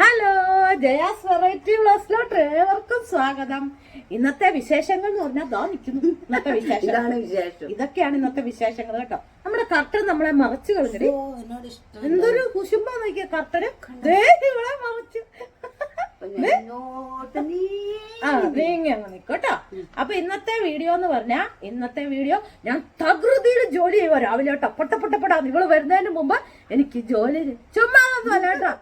Hello Jaya's variety ബ്ലോസിലോട്ട് ഏവർക്കും സ്വാഗതം. ഇന്നത്തെ വിശേഷങ്ങൾ എന്ന് പറഞ്ഞാൽ ദാ നിൽക്കുന്നു ഇന്നത്തെ വിശേഷം. ഇതാണ് വിശേഷം. ഇതൊക്കെയാണ് ഇന്നത്തെ വിശേഷങ്ങൾ കേട്ടോ. നമ്മുടെ കർട്ടൻ നമ്മളെ മറച്ചു കളഞ്ഞു എന്തൊരു കുശുമ്പ നോക്കിയ കർട്ടന്. ഇവിടെ മറച്ചു. ആ നീങ്ങി അങ്ങ് നിക്കോട്ടോ അപ്പൊ ഇന്നത്തെ വീഡിയോ എന്ന് പറഞ്ഞാ ഇന്നത്തെ വീഡിയോ ഞാൻ തകൃതിയിൽ ജോലി ചെയ്യുക രാവിലെ ടപ്പട്ടപ്പട്ടപ്പെടാ നിങ്ങൾ വരുന്നതിന് മുമ്പ് എനിക്ക് ജോലി ചുമ്മാ ഒന്നും അല്ല കേട്ടോ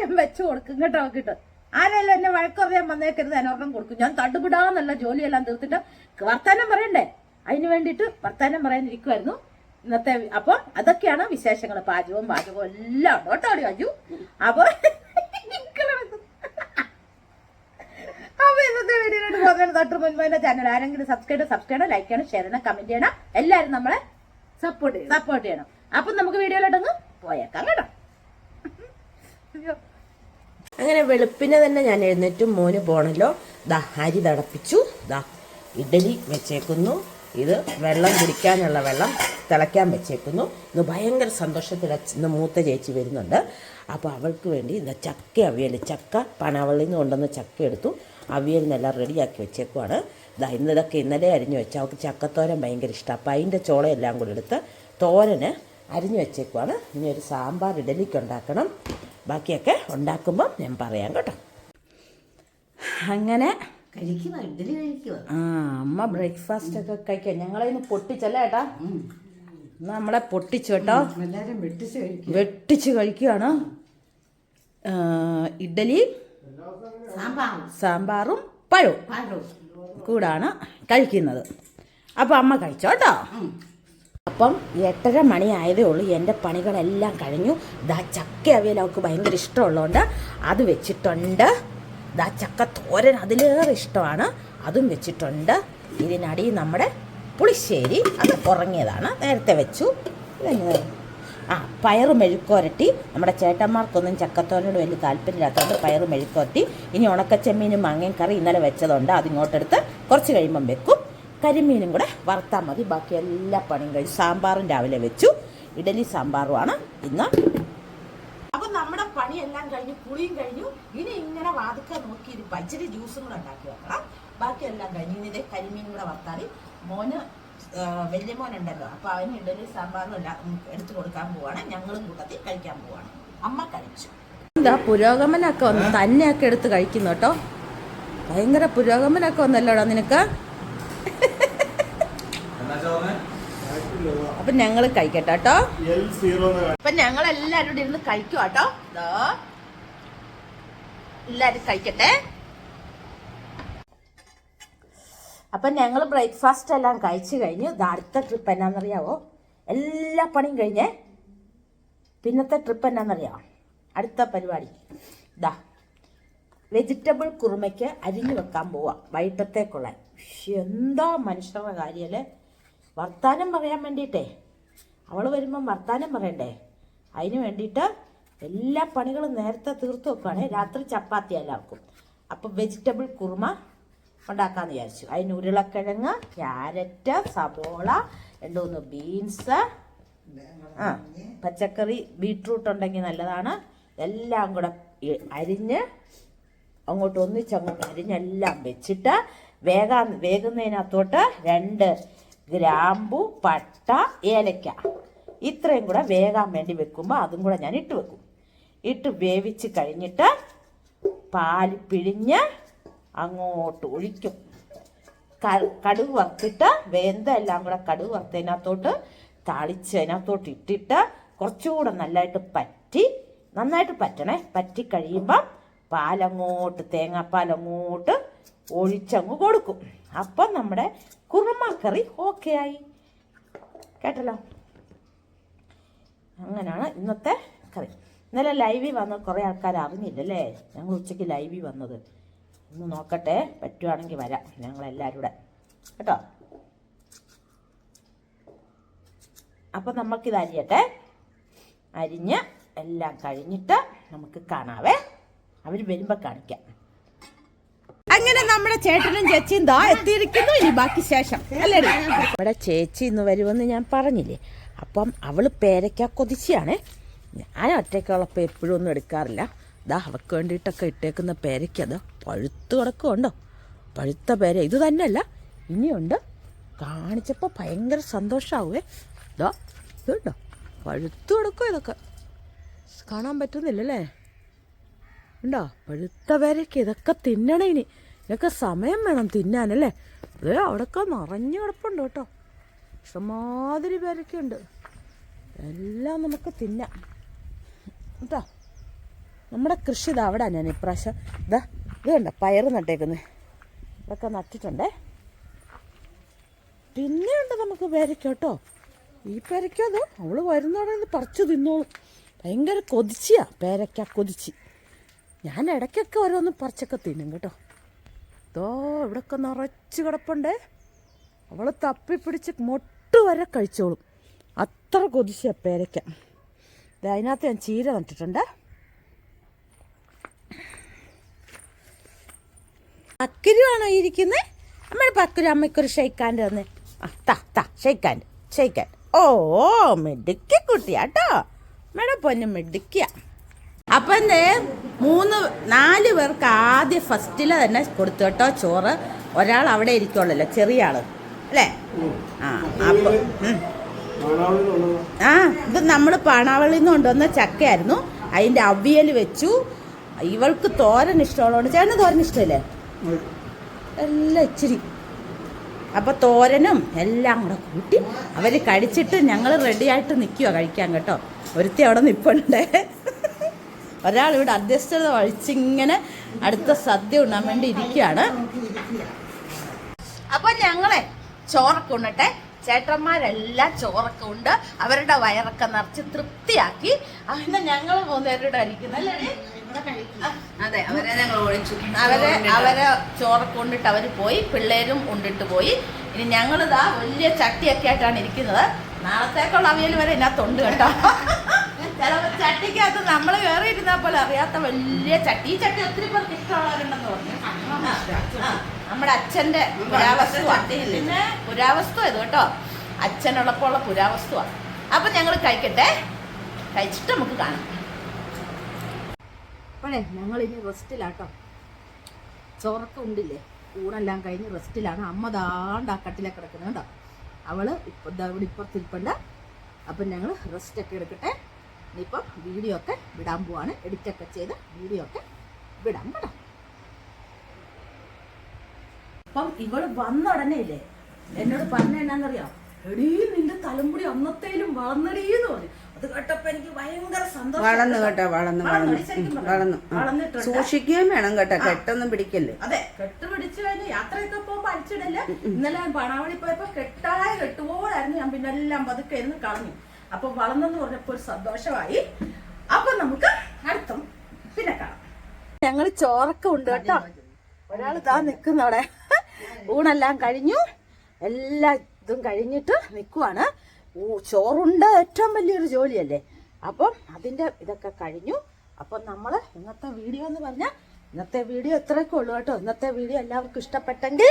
ഞാൻ വെച്ചു കൊടുക്കും കേട്ടോ നോക്കിട്ട് ആരെല്ലാം എന്നെ വഴക്കറിയാൻ വന്നേക്കരുത് അതിനൊരെണ്ണം കൊടുക്കും. ഞാൻ തടുപിടാന്നുള്ള ജോലിയെല്ലാം തീർത്തിട്ട് വർത്താനം പറയണ്ടേ? അതിന് വേണ്ടിയിട്ട് വർത്താനം പറയാനിരിക്കുമായിരുന്നു ഇന്നത്തെ അപ്പൊ അതൊക്കെയാണ് വിശേഷങ്ങൾ. പാചകവും പാചകവും എല്ലാം ഉണ്ട്. കേട്ടോ അജു? അപ്പൊ അപ്പൊ ഇന്നത്തെ വീഡിയോയിലോട്ട് പോകുന്നതിന് തൊട്ട് മുൻപ് ചാനൽ ആരെങ്കിലും സബ്സ്ക്രൈബ് സബ്സ്ക്രൈബ് ലൈക്ക് ചെയ്യണം ഷെയർ ചെയ്യണം കമന്റ് ചെയ്യണം. എല്ലാവരും നമ്മളെ സപ്പോർട്ട് ചെയ്യണം. സപ്പോർട്ട് ചെയ്യണം. അപ്പൊ നമുക്ക് വീഡിയോയിലോട്ടൊന്ന് പോയേക്കാം കേട്ടോ. അയ്യോ. അങ്ങനെ വെളുപ്പിനെ തന്നെ ഞാൻ എഴുന്നേറ്റ്. മോന് പോണല്ലോ. ദാ അരി തടപ്പിച്ചു. ദാ ഇഡലി വെച്ചേക്കുന്നു. ഇത് വെള്ളം കുടിക്കാനുള്ള വെള്ളം തിളയ്ക്കാൻ വെച്ചേക്കുന്നു. ഇന്ന് ഭയങ്കര സന്തോഷത്തിൽ ഇന്ന് മൂത്ത ചേച്ചി വരുന്നുണ്ട്. അപ്പോൾ അവൾക്ക് വേണ്ടി ഇന്ന് ചക്ക അവിയൽ ചക്ക പനവള്ളിൽ നിന്ന് കൊണ്ടുവന്ന് ചക്ക എടുത്തു. അവിയലിനെല്ലാം റെഡിയാക്കി വെച്ചേക്കുവാണ്. ഇതാ ഇന്നതൊക്കെ ഇന്നലെ അരിഞ്ഞു വെച്ച. അവൾക്ക് ചക്കത്തോരൻ ഭയങ്കര ഇഷ്ടം. അപ്പോൾ അതിന്റെ ചോളയെല്ലാം കൂടി എടുത്ത് തോരന് അരിഞ്ഞു വെച്ചേക്കുവാണ്. ഇനി ഒരു സാമ്പാർ ഇഡലിക്ക് ഉണ്ടാക്കണം. ബാക്കിയൊക്കെ ഉണ്ടാക്കുമ്പോൾ ഞാൻ പറയാം കേട്ടോ. അങ്ങനെ കഴിക്കുക ഇഡലി കഴിക്കുക ആ അമ്മ ബ്രേക്ക്ഫാസ്റ്റ് ഒക്കെ കഴിക്കാം. ഞങ്ങളിന്ന് പൊട്ടിച്ചല്ലേ ഏട്ടാ? നമ്മളെ പൊട്ടിച്ചു കേട്ടോ. എല്ലാരും വെട്ടിച്ച് കഴിക്കും വെട്ടിച്ച് കഴിക്കുകയാണ് ഇഡലി ഇഡ്ഡലി സാമ്പാറും. പഴവും പാഴോ കൂടാണ് കഴിക്കുന്നത്. അപ്പോൾ അമ്മ കഴിച്ചോ കേട്ടോ? അപ്പം എട്ടര മണി ആയതേ ഉള്ളൂ. എന്റെ പണികളെല്ലാം കഴിഞ്ഞു. ദാ ചക്ക അവിയൽ അവൾക്ക് ഭയങ്കര ഇഷ്ടമുള്ളതുകൊണ്ട് അത് വെച്ചിട്ടുണ്ട്. ദാ ചക്ക തോരൻ അതിലേറെ ഇഷ്ടമാണ്. അതും വെച്ചിട്ടുണ്ട്. ഇതിനടി നമ്മുടെ പുളിശ്ശേരി അത് ഉറങ്ങിയതാണ്. നേരത്തെ വെച്ചു. ആ പയറ് മെഴുക്കുരട്ടി നമ്മുടെ ചേട്ടന്മാർക്കൊന്നും ചക്കത്തോനോട് വലിയ താല്പര്യമില്ലാത്തതുകൊണ്ട് പയറ് മെഴുക്കുരട്ടി ഇനി ഉണക്കച്ചെമ്മീനും മാങ്ങയും കറി ഇന്നലെ വെച്ചതുണ്ട് അതിങ്ങോട്ടെടുത്ത് കുറച്ച് കഴിയുമ്പം വെക്കും. കരിമീനും കൂടെ വറുത്താൽ മതി. ബാക്കി എല്ലാ പണിയും കഴിച്ചു സാമ്പാറും രാവിലെ വെച്ചു. ഇഡലി സാമ്പാറുമാണ് ഇന്ന്. അപ്പൊ നമ്മുടെ പണിയെല്ലാം കഴിഞ്ഞു കുളിയും കഴിഞ്ഞു. ഇനി ഇങ്ങനെ വാതുക്ക നോക്കി ഒരു പച്ചരി ജ്യൂസും കൂടെ ഉണ്ടാക്കി വെക്കണം. ബാക്കിയെല്ലാം കഴിഞ്ഞു ഇനി ഇതേ കരിമീൻ കൂടെ വറുത്താൽ മോന് വലിയ മോനുണ്ടല്ലോ അപ്പൊ അവന് ഇഡലി സാമ്പാറും എല്ലാം എടുത്തു കൊടുക്കാൻ പോവാണ്. ഞങ്ങളും കൂട്ടത്തിൽ കഴിക്കാൻ പോവാണ്. അമ്മ കഴിച്ചു. എന്താ പുരോഗമനൊക്കെ വന്ന് തന്നെയൊക്കെ എടുത്ത് കഴിക്കുന്നു കേട്ടോ. ഭയങ്കര പുരോഗമനൊക്കെ വന്നല്ലോടാ നിനക്ക്? അപ്പൊ ഞങ്ങൾ കഴിക്കട്ടെ കേട്ടോ. അപ്പൊ ഞങ്ങൾ എല്ലാരും കൂടി ഇരുന്ന് കഴിക്കും കേട്ടോ. ദാ. എല്ലാരും കഴിക്കട്ടെ. അപ്പൊ ഞങ്ങൾ ബ്രേക്ക്ഫാസ്റ്റ് എല്ലാം കഴിച്ചു കഴിഞ്ഞു. ഇത് അടുത്ത ട്രിപ്പ് എന്നാന്നറിയാവോ? എല്ലാ പണിയും കഴിഞ്ഞേ പിന്നത്തെ ട്രിപ്പ് എന്നാന്നറിയാവോ? അടുത്ത പരിപാടി. ഇതാ വെജിറ്റബിൾ കുറുമയ്ക്ക് അരിഞ്ഞു വെക്കാൻ പോവാം. വൈകിട്ടത്തേക്കുള്ള. എന്താ മനുഷ്യരുടെ കാര്യമല്ലേ വർത്താനം പറയാൻ വേണ്ടിയിട്ടേ. അവൾ വരുമ്പം വർത്താനം പറയണ്ടേ? അതിന് വേണ്ടിയിട്ട് എല്ലാ പണികളും നേരത്തെ തീർത്ത് വെക്കുകയാണെ രാത്രി ചപ്പാത്തി എല്ലാവർക്കും. അപ്പം വെജിറ്റബിൾ കുറുമ ഉണ്ടാക്കാമെന്ന് വിചാരിച്ചു. അതിന് ഉരുളക്കിഴങ്ങ് ക്യാരറ്റ് സബോള രണ്ട് മൂന്ന് ബീൻസ് ആ പച്ചക്കറി ബീട്രൂട്ട് ഉണ്ടെങ്കിൽ നല്ലതാണ്. എല്ലാം കൂടെ അരിഞ്ഞ് അങ്ങോട്ട് ഒന്നിച്ചങ്ങോട്ട് അരിഞ്ഞെല്ലാം വെച്ചിട്ട് വേഗാ വേകുന്നതിനകത്തോട്ട് രണ്ട് ഗ്രാമ്പു പട്ട ഏലക്ക. ഇത്രയും കൂടെ വേകാൻ വേണ്ടി വെക്കുമ്പോൾ അതും കൂടെ ഞാൻ ഇട്ട് വെക്കും. ഇട്ട് വേവിച്ച് കഴിഞ്ഞിട്ട് പാൽ പിഴിഞ്ഞ് അങ്ങോട്ട് ഒഴിക്കും. കടുക് വറുത്തിട്ട് വെന്ത എല്ലാം കൂടെ കടുക് വറുത്തതിനകത്തോട്ട് താളിച്ച് അതിനകത്തോട്ട് ഇട്ടിട്ട് കുറച്ചുകൂടെ നല്ലതായിട്ട് പറ്റി നന്നായിട്ട് പറ്റണേ. പറ്റി കഴിയുമ്പം പാലങ്ങോട്ട് തേങ്ങാപ്പാലങ്ങോട്ട് ഒഴിച്ചങ്ങ് കൊടുക്കും. അപ്പം നമ്മുടെ കുറുമക്കറി ഓക്കെ ആയി. കേട്ടല്ലോ? അങ്ങനെയാണ് ഇന്നത്തെ കറി. ഇന്നലെ ലൈവിൽ വന്ന കുറേ ആൾക്കാർ അറിഞ്ഞില്ലല്ലേ? ഞങ്ങൾ ഉച്ചയ്ക്ക് ലൈവിൽ വന്നത്. ഒന്ന് നോക്കട്ടെ പറ്റുവാണെങ്കിൽ വരാം ഞങ്ങളെല്ലാവരും കൂടെ കേട്ടോ? അപ്പം നമുക്കിത് അരിയട്ടെ. അരിഞ്ഞ് എല്ലാം കഴിഞ്ഞിട്ട് നമുക്ക് കാണാവേ. അവർ വരുമ്പോൾ കാണിക്കാം. അങ്ങനെ നമ്മുടെ ചേട്ടനും ചേച്ചിയും ദാ എത്തിയിരിക്കുന്നു. ഇനി ബാക്കി ശേഷം. അല്ലേ നമ്മുടെ ചേച്ചി ഇന്ന് വരുമെന്ന് ഞാൻ പറഞ്ഞില്ലേ? അപ്പം അവൾ പേരയ്ക്ക കൊതിച്ചാണ്. ഞാൻ ഒറ്റയ്ക്കുള്ളപ്പോൾ എപ്പോഴും ഒന്നും എടുക്കാറില്ല. ദാ അവൾക്ക് വേണ്ടിയിട്ടൊക്കെ ഇട്ടേക്കുന്ന പേരയ്ക്ക അത് പഴുത്ത് കിടക്കുമുണ്ടോ പഴുത്ത പേര. ഇത് തന്നെയല്ല ഇനിയുണ്ട്. കാണിച്ചപ്പോൾ ഭയങ്കര സന്തോഷമാവുമേ ഇതാ ഇതുണ്ടോ? പഴുത്ത് കിടക്കോ ഇതൊക്കെ? കാണാൻ പറ്റുന്നില്ലല്ലേ? ഉണ്ടോ? പഴുത്ത പേരയ്ക്ക് ഇതൊക്കെ തിന്നണേ ഇനി. ഇതൊക്കെ സമയം വേണം തിന്നാനല്ലേ? അത് അവിടെയൊക്കെ നിറഞ്ഞു കിടപ്പുണ്ട് കേട്ടോ. ഇഷ്ടമാതിരി പേരയ്ക്കുണ്ട് എല്ലാം നമുക്ക് തിന്നാം. കേട്ടോ? നമ്മുടെ കൃഷി ഇതാ അവിടെ ഞാൻ ഇപ്രാവശ്യം ഇതാ ഇത് കണ്ട? പയറ് നട്ടേക്കുന്നത് ഇതൊക്കെ നട്ടിട്ടുണ്ടേ. പിന്നെയുണ്ട് നമുക്ക് പേരയ്ക്ക കേട്ടോ. ഈ പേരയ്ക്ക അതോ അവൾ വരുന്നോടെ ഇത് പറിച്ചു തിന്നോളും. ഭയങ്കര കൊതിച്ചിയാ പേരയ്ക്ക കൊതിച്ച്. ഞാൻ ഇടയ്ക്കൊക്കെ ഓരോന്ന് പറിച്ചൊക്കെ തിന്നും കേട്ടോ. ഇതോ ഇവിടെയൊക്കെ നിറച്ച് കിടപ്പുണ്ട്. അവൾ തപ്പി പിടിച്ച് മൊട്ട് വരെ കഴിച്ചോളും. അത്ര കൊതിച്ച പേരയ്ക്ക. അതിനകത്ത് ഞാൻ ചീര നട്ടിട്ടുണ്ട്. പക്കുരുവാണോ ഇരിക്കുന്നത് നമ്മുടെ പക്കുരു അമ്മയ്ക്കൊരു ഷെയ്ക്കാന്റെ തന്നെ. ആ താ ഷെയ്ക്കാൻ. ഓ മിടുക്കി കുട്ടിയാട്ടോ മേടെ പൊന്നു അപ്പം മൂന്ന് നാല് പേർക്ക് ആദ്യം ഫസ്റ്റിൽ തന്നെ കൊടുത്തു കേട്ടോ ചോറ്. ഒരാൾ അവിടെ ഇരിക്കുള്ളല്ലോ ചെറിയ ആൾ. അല്ലേ? ആ അപ്പോൾ ആ ഇത് നമ്മൾ പാണാവളിയിൽ നിന്ന് കൊണ്ടുവന്ന ചക്കയായിരുന്നു. അതിന്റെ അവിയൽ വെച്ചു. ഇവൾക്ക് തോരൻ ഇഷ്ടമുള്ളതുകൊണ്ട് ചേട്ടന് തോരൻ ഇഷ്ടമല്ലേ? എല്ലാം ഇച്ചിരി. അപ്പോൾ തോരനും എല്ലാം കൂടെ കൂട്ടി അവർ കഴിച്ചിട്ട് ഞങ്ങൾ റെഡിയായിട്ട് നിൽക്കുക കഴിക്കാൻ കേട്ടോ. ഒരുത്തി അവിടെ നിൽപ്പുണ്ട് ഒരാൾ ഇവിടെ അധ്യസ്ഥത വഹിച്ചിങ്ങനെ അടുത്ത സദ്യ ഉണ്ണാൻ വേണ്ടി ഇരിക്കുകയാണ്. അപ്പൊ ഞങ്ങളെ ചോറൊക്കെ ഉണ്ണട്ടെ. ചേട്ടന്മാരെല്ലാം ചോറൊക്കെ ഉണ്ട്. അവരുടെ വയറൊക്കെ നിറച്ച് തൃപ്തിയാക്കി. അങ്ങനെ ഞങ്ങൾ മൂന്നുപേരുടെ അടിക്കുന്നല്ലേ അതെ അവരെ ഞങ്ങൾ ഒഴിച്ചു അവരെ അവരെ ചോറൊക്കെ കൊണ്ടിട്ട് അവർ പോയി പിള്ളേരും ഉണ്ടിട്ട് പോയി. ഇനി ഞങ്ങളിതാ വലിയ ചട്ടിയൊക്കെ ആയിട്ടാണ് ഇരിക്കുന്നത്. നാളത്തേക്കുള്ള അവിയൽ വരെ ഇതിനകത്തുണ്ട് കേട്ടോ. ചിലപ്പോ ചട്ടിക്കകത്ത് നമ്മൾ കയറി ഇരുന്നാൽ പോലെ അറിയാത്ത വലിയ ചട്ടി. ഈ ചട്ടി ഒത്തിരി പേർക്ക് ഇഷ്ടമുള്ളവരുണ്ടെന്ന് പറഞ്ഞു. നമ്മുടെ അച്ഛന്റെ പുരാവസ്തു പിന്നെ പുരാവസ്തു ഇത് കേട്ടോ. അച്ഛനുള്ളപ്പോൾ ഉള്ള പുരാവസ്തുവാ അപ്പൊ ഞങ്ങൾ കഴിക്കട്ടെ. കഴിച്ചിട്ട് നമുക്ക് കാണാം. അപ്പോഴേ ഞങ്ങൾ ഇനി റെസ്റ്റിലാട്ടോ. ചോറൊക്കെ ഉണ്ടില്ലേ ഊണെല്ലാം കഴിഞ്ഞ് റെസ്റ്റിലാണ്. അമ്മ ദാണ്ട് ആ കട്ടിലെ കിടക്കുന്നത് കേട്ടോ അവൾ ഇപ്പം ഇവിടെ ഇപ്പുറത്തിരിപ്പുണ്ട് അപ്പം ഞങ്ങൾ റെസ്റ്റൊക്കെ എടുക്കട്ടെ. ഇനിയിപ്പം വീഡിയോ ഒക്കെ വിടാൻ പോവാണ്. എഡിറ്റൊക്കെ ചെയ്ത് വീഡിയോ ഒക്കെ വിടാൻ കേട്ടോ അപ്പം ഇവൾ വന്ന ഉടനെ ഇല്ലേ? എന്നോട് പറഞ്ഞ എന്നാന്നറിയാം? എടീ നിന്റെ തലമുടി അന്നത്തേലും വളർന്നടീന്ന് പറഞ്ഞു. അത് കേട്ടപ്പോ എനിക്ക് ഭയങ്കര സന്തോഷം. വളർന്നു കേട്ടോ വളർന്നു വളർന്നു. സൂക്ഷിക്കുകയും വേണം കേട്ടോ കെട്ടൊന്നും പിടിക്കല്ലേ? അതെ കെട്ട് പിടിച്ചു കഴിഞ്ഞ് യാത്രയൊക്കെ പോകുമ്പോ അടിച്ചിടല്ല ഇന്നലെ ഞാൻ പണാവളി പോയപ്പോ കെട്ടായ കെട്ടുപോലായിരുന്നു. ഞാൻ പിന്നെല്ലാം പതുക്കെ ഇരുന്ന് കളഞ്ഞു. അപ്പൊ വളർന്നെന്ന് പറഞ്ഞപ്പോ ഒരു സന്തോഷമായി. അപ്പൊ നമുക്ക് അടുത്തും പിന്നെ കാണാം. ഞങ്ങൾ ചോറൊക്കെ ഉണ്ട് കേട്ടോ. ഒരാൾ ഇതാ നിൽക്കുന്നവിടെ ഊണെല്ലാം കഴിഞ്ഞു. എല്ലാ ഇതും കഴിഞ്ഞിട്ട് നിൽക്കുവാണ് ചോറുണ്ട് ഏറ്റവും വലിയൊരു ജോലിയല്ലേ? അപ്പം അതിന്റെ ഇതൊക്കെ കഴിഞ്ഞു. അപ്പം നമ്മൾ ഇന്നത്തെ വീഡിയോ എന്ന് പറഞ്ഞാൽ ഇന്നത്തെ വീഡിയോ ഇത്രയൊക്കെ ഉള്ളൂ കേട്ടോ. ഇന്നത്തെ വീഡിയോ എല്ലാവർക്കും ഇഷ്ടപ്പെട്ടെങ്കിൽ